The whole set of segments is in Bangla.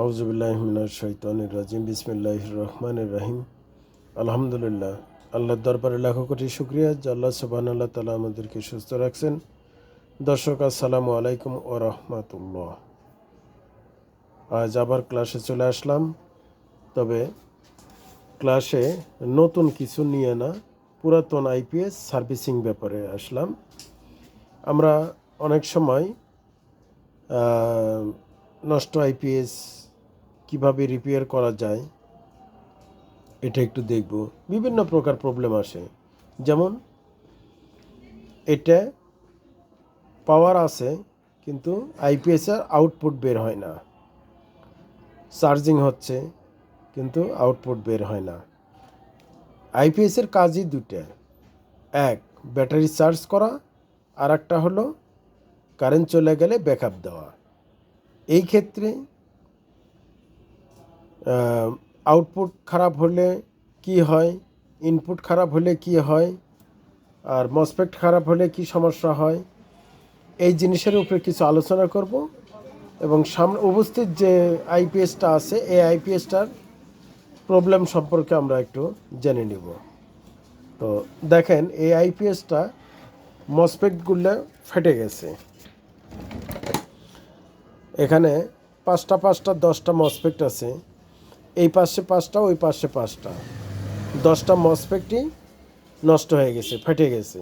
আউজুবিল্লাহমিনার শৈতানির রাজিম বিসমিল্লাহ রহমান রাহিম। আলহামদুলিল্লাহ, আল্লাহর দরবারে লাখো কোটি শুক্রিয়া, যে আল্লাহ সুবাহ আল্লাহ তালা আমাদেরকে সুস্থ রাখছেন। দর্শক, আসসালামু আলাইকুম ও রহমতুল্লাহ। আজ আবার ক্লাসে চলে আসলাম, তবে ক্লাসে নতুন কিছু নিয়ে না, পুরাতন আইপিএস সার্ভিসিং ব্যাপারে আসলাম। আমরা অনেক সময় নষ্ট আইপিএস কীভাবে রিপেয়ার করা যায়, এটা একটু দেখব। বিভিন্ন প্রকার প্রবলেম আসে। যেমন, এটা পাওয়ার আছে, কিন্তু আইপিএসের আউটপুট বের হয় না। চার্জিং হচ্ছে, কিন্তু আউটপুট বের হয় না। আইপিএসের কাজই দুটা এক ব্যাটারি চার্জ করা আর একটা হলো কারেন্ট চলে গেলে ব্যাকআপ দেওয়া। এই ক্ষেত্রে আউটপুট খারাপ হলে কি হয়? ইনপুট খারাপ হলে কি হয়? আর মসপেক্ট খারাপ হলে কি সমস্যা হয়? এই জিনিসের উপরে কিছু আলোচনা করব এবং সামনে উপস্থিত যে আইপিএসটা আছে, এই আইপিএসটার প্রবলেম সম্পর্কে আমরা একটু জেনে নিব। তো দেখেন, এই আইপিএসটা মসপেক্টগুলো ফেটে গেছে। এখানে পাঁচটা পাঁচটা, দশটা মসপেক্ট আছে। এই পাশে পাঁচটা, ওই পাশে পাঁচটা। দশটা মসপেক্টই নষ্ট হয়ে গেছে, ফেটে গেছে।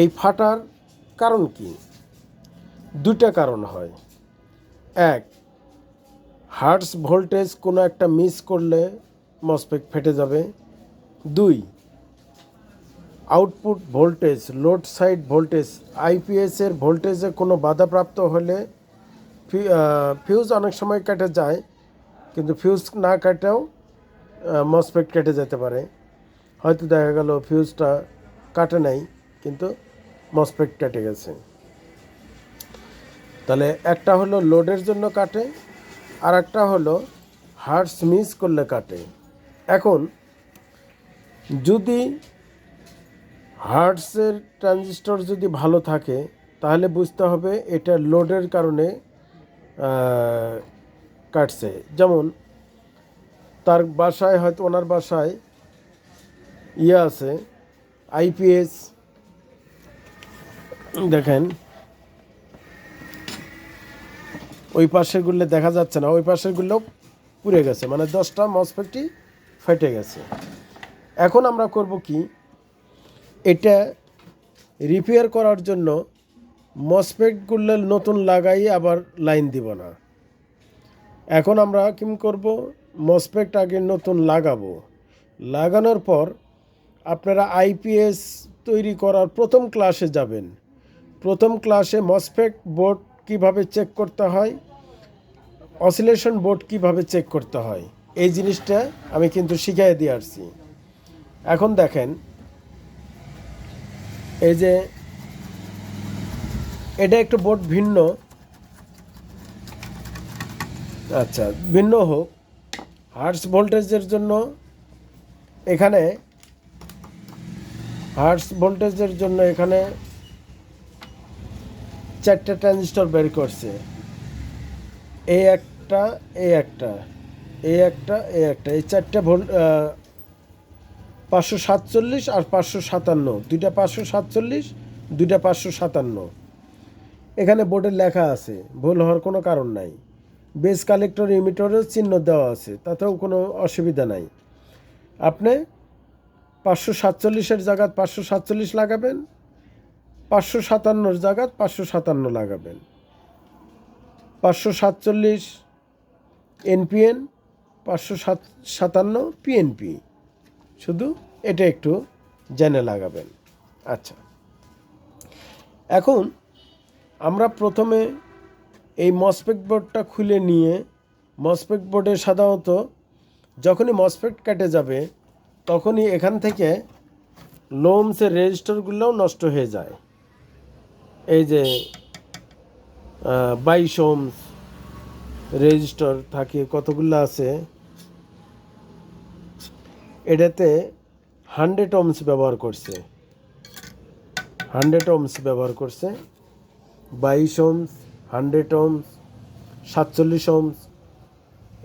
এই ফাটার কারণ কি? দুটা কারণ হয়। এক, হার্টস ভোল্টেজ কোনো একটা মিস করলে মসপেক্ট ফেটে যাবে। দুই, output voltage, load side voltage আইপিএসের ভোল্টেজে কোনো বাধাপ্রাপ্ত হলে ফিউজ অনেক সময় কেটে যায়। কিন্তু ফিউজ না কাটেও মসপেট কেটে যেতে পারে। হয়তো দেখা গেল ফিউজটা কাটে নাই, কিন্তু মসপেট কেটে গেছে। তাহলে একটা হলো লোডের জন্য কাটে, আর একটা হলো হার্টস মিস করলে কাটে। এখন, যদি হার্টসের ট্রানজিস্টর যদি ভালো থাকে, তাহলে বুঝতে হবে এটা লোডের কারণে কাটছে। যেমন, তার বাসায় হয়তো ওনার বাসায় ইয়ে আছে আইপিএস দেখেন, ওই পাশের পাশেরগুলো দেখা যাচ্ছে না, ওই পাশের পাশেরগুলো পুড়ে গেছে মানে দশটা মসপেকটি ফেটে গেছে। এখন আমরা করব কি, এটা রিপেয়ার করার জন্য মসপেটগুলো নতুন লাগাই আবার লাইন দিব না। এখন আমরা কি করব? মসপেক্ট আগে নতুন লাগাবো। লাগানোর পর আপনারা আইপিএস তৈরি করার প্রথম ক্লাসে যাবেন। প্রথম ক্লাসে মসপেক্ট বোর্ড কীভাবে চেক করতে হয়? অসিলেশন বোর্ড কীভাবে চেক করতে হয়? এই জিনিসটা আমি কিন্তু শিখিয়ে দিয়ে আসছি। এখন দেখেন, এই যে এটা একটু বোর্ড ভিন্ন। আচ্ছা ভিন্ন হোক। হার্টস ভোল্টেজের জন্য এখানে হার্টস ভোল্টেজের জন্য এখানে চারটে ট্রানজিস্টর বের করছে। এই একটা এই একটা এই একটা এই একটা, এই চারটে ভোল্ট পাঁচশো সাতচল্লিশ আর পাঁচশো সাতান্ন। দুইটা পাঁচশো সাতচল্লিশ, দুইটা পাঁচশো সাতান্ন। এখানে বোর্ডে লেখা আছে, ভুল হওয়ার কোনো কারণ নাই। বেস কালেক্টর ইমিটরের চিহ্ন দেওয়া আছে, তাতেও কোনো অসুবিধা নাই। আপনি পাঁচশো সাতচল্লিশের জায়গাত পাঁচশো সাতচল্লিশ লাগাবেন, পাঁচশো সাতান্নর জায়গাত পাঁচশো সাতান্ন লাগাবেন। পাঁচশো সাতচল্লিশ এনপিএন, পাঁচশো সাত সাতান্ন পিএনপি। শুধু এটা একটু জেনে লাগাবেন। আচ্ছা। এখন আমরা প্রথমে এই মসপেক বোর্ডটা খুলে নিয়ে মসপেক বোর্ডে সাধারণত যখনই মসপেক কেটে যাবে, তখনই এখান থেকে লোমসের রেজিস্টারগুলোও নষ্ট হয়ে যায়। এই যে বাইশ ওমস রেজিস্টার থাকে, কতগুলো আছে? এটাতে হান্ড্রেড ওমস ব্যবহার করছে। হান্ড্রেড ওমস ব্যবহার করছে বাইশ ওমস হান্ড্রেড ওমস সাতচল্লিশ ওমস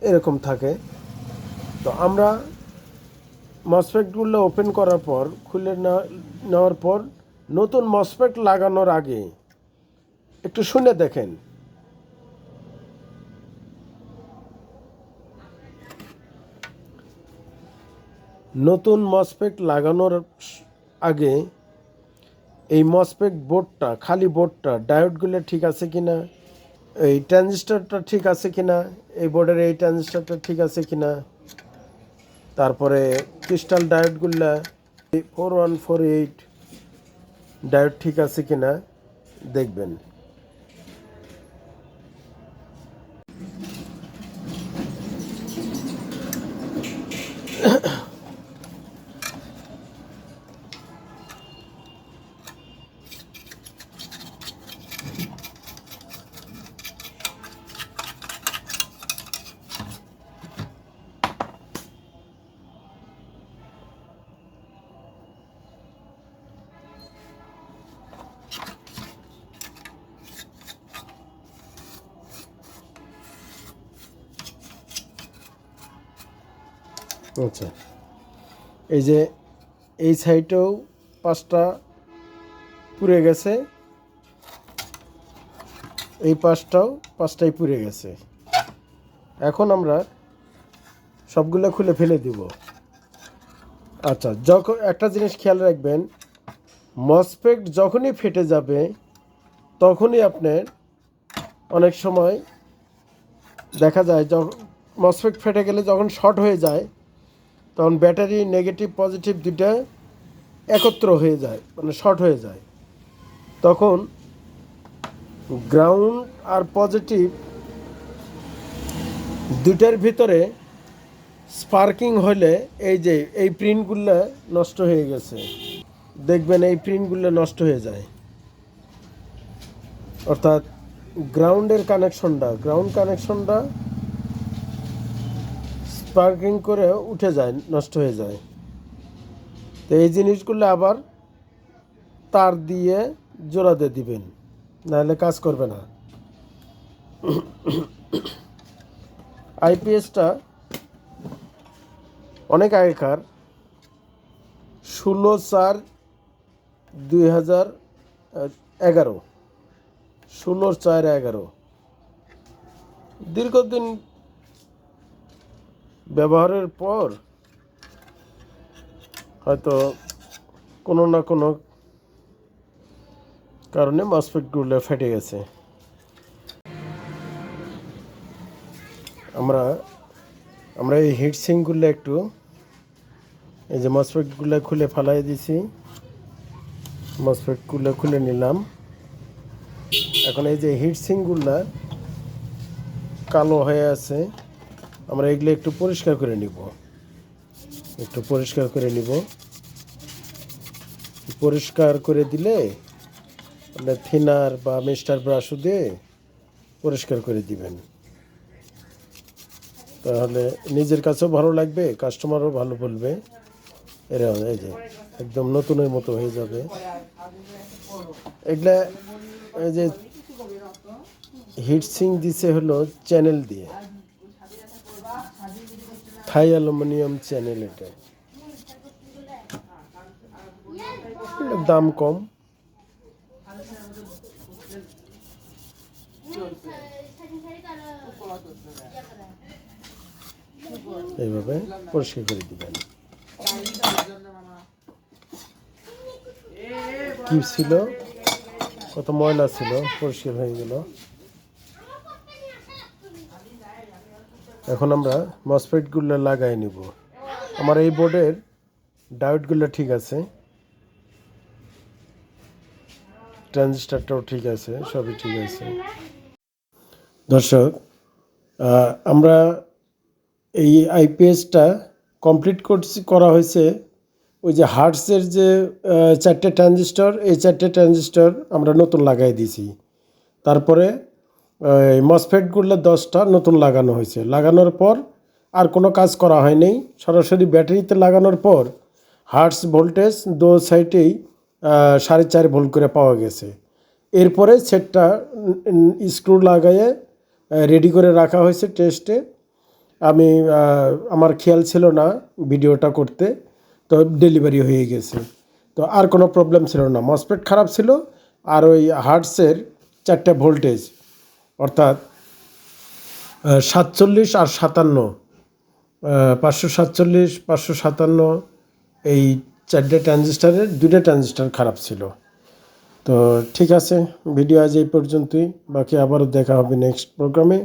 এরকম থাকে। তো আমরা মসফেটগুলো ওপেন করার পর, খুলে নেওয়া- নেওয়ার পর, নতুন মসফেট লাগানোর আগে একটু শুনে দেখেন। নতুন মসফেট লাগানোর আগে এই মসপেক বোর্ডটা খালি বোর্ডটা ডায়োডগুলো ঠিক আছে কি না এই ট্রানজিস্টারটা ঠিক আছে কি না এই বোর্ডের এই ট্রানজিস্টারটা ঠিক আছে কি না তারপরে crystal ডায়োডগুলো four one four eight diode ঠিক আছে কি না দেখবেন। আচ্ছা। এই যে এই সাইডেও পাঁচটা পুড়ে গেছে, এই পাঁচটাও পাঁচটাই পুড়ে গেছে। এখন আমরা সবগুলো খুলে ফেলে দিব। আচ্ছা যখন একটা জিনিস খেয়াল রাখবেন মসপেক্ট যখনই ফেটে যাবে, তখনই আপনার অনেক সময় দেখা যায় যখন মসপেক্ট ফেটে গেলে যখন শর্ট হয়ে যায় তখন ব্যাটারি নেগেটিভ, পজিটিভ দুইটা একত্র হয়ে যায় মানে শর্ট হয়ে যায়। তখন গ্রাউন্ড আর পজিটিভ দুইটার ভিতরে স্পার্কিং হলে এই যে, এই প্রিন্টগুলো নষ্ট হয়ে গেছে। দেখবেন এই প্রিন্টগুলো নষ্ট হয়ে যায়। অর্থাৎ গ্রাউন্ডের কানেকশনটা, গ্রাউন্ড কানেকশনটা স্পার্কিং করে উঠে যায়, নষ্ট হয়ে যায়। তো এই জিনিসগুলো আবার তার দিয়ে জোড়াতে দিবেন, নাহলে কাজ করবে না। আইপিএসটা অনেক আগেকার, ষোলো চার দুই হাজার এগারো। ষোলো চার এগারো। দীর্ঘদিন ব্যবহারের পর হয়তো কোনো না কোনো কারণে মসফেটগুলো ফেটে গেছে। আমরা আমরা এই হিট সিঙ্কগুলো একটু, এই যে মসফেটগুলো খুলে ফালাই দিছি। মসফেটগুলো খুলে নিলাম। এখন এই যে হিট সিঙ্কগুলো কালো হয়ে আছে। আমরা এগুলো একটু পরিষ্কার করে নিব। একটু পরিষ্কার করে নিব। পরিষ্কার করে দিলে আপনার থিনার বা মিস্টার ব্রাশ দিয়ে পরিষ্কার করে দিবেন। তাহলে নিজের কাছেও ভালো লাগবে, কাস্টমারও ভালো বলবে। এরকম এই যে একদম নতুনের মতো হয়ে যাবে। এগুলা এই যে হিট সিং দিছে হলো চ্যানেল দিয়ে। থাই অ্যালুমিনিয়াম চ্যানেল এটা। দাম কম। এইভাবে পরিষ্কার করে দিবেন। কি ছিল? কত ময়লা ছিল? পরিষ্কার হয়ে গেল। এখন আমরা মসফেটগুলো লাগাই নিব। আমার এই বোর্ডের ডায়োডগুলো ঠিক আছে। ট্রানজিস্টারটাও ঠিক আছে, সবই ঠিক আছে। দর্শক আমরা এই আইপিএসটা কমপ্লিট করছি, করা হয়েছে ওই যে হার্টসের যে চারটে ট্রানজিস্টর এই চারটে ট্রানজিস্টর আমরা নতুন লাগাই দিয়েছি। তারপরে মসফেটগুলো দশটা নতুন লাগানো হয়েছে। লাগানোর পর আর কোনো কাজ করা হয়নি। সরাসরি ব্যাটারিতে লাগানোর পর হার্টস ভোল্টেজ দু সাইডেই সাড়ে চার ভোল্ট করে পাওয়া গেছে। এরপরে সেটটা স্ক্রু লাগাইয়ে রেডি করে রাখা হয়েছে টেস্টে আমি আমার খেয়াল ছিল না ভিডিওটা করতে, তো ডেলিভারি হয়ে গেছে। তো আর কোনো প্রবলেম ছিল না। মসপেট খারাপ ছিল। আর ওই হার্টসের চারটে ভোল্টেজ অর্থাৎ সাতচল্লিশ আর সাতান্ন পাঁচশো সাতচল্লিশ, পাঁচশো সাতান্ন এই চারটে ট্রানজিস্টারের দুটো ট্রানজিস্টার খারাপ ছিল। তো ঠিক আছে, ভিডিও আজ এই পর্যন্তই। বাকি আবারও দেখা হবে নেক্সট প্রোগ্রামে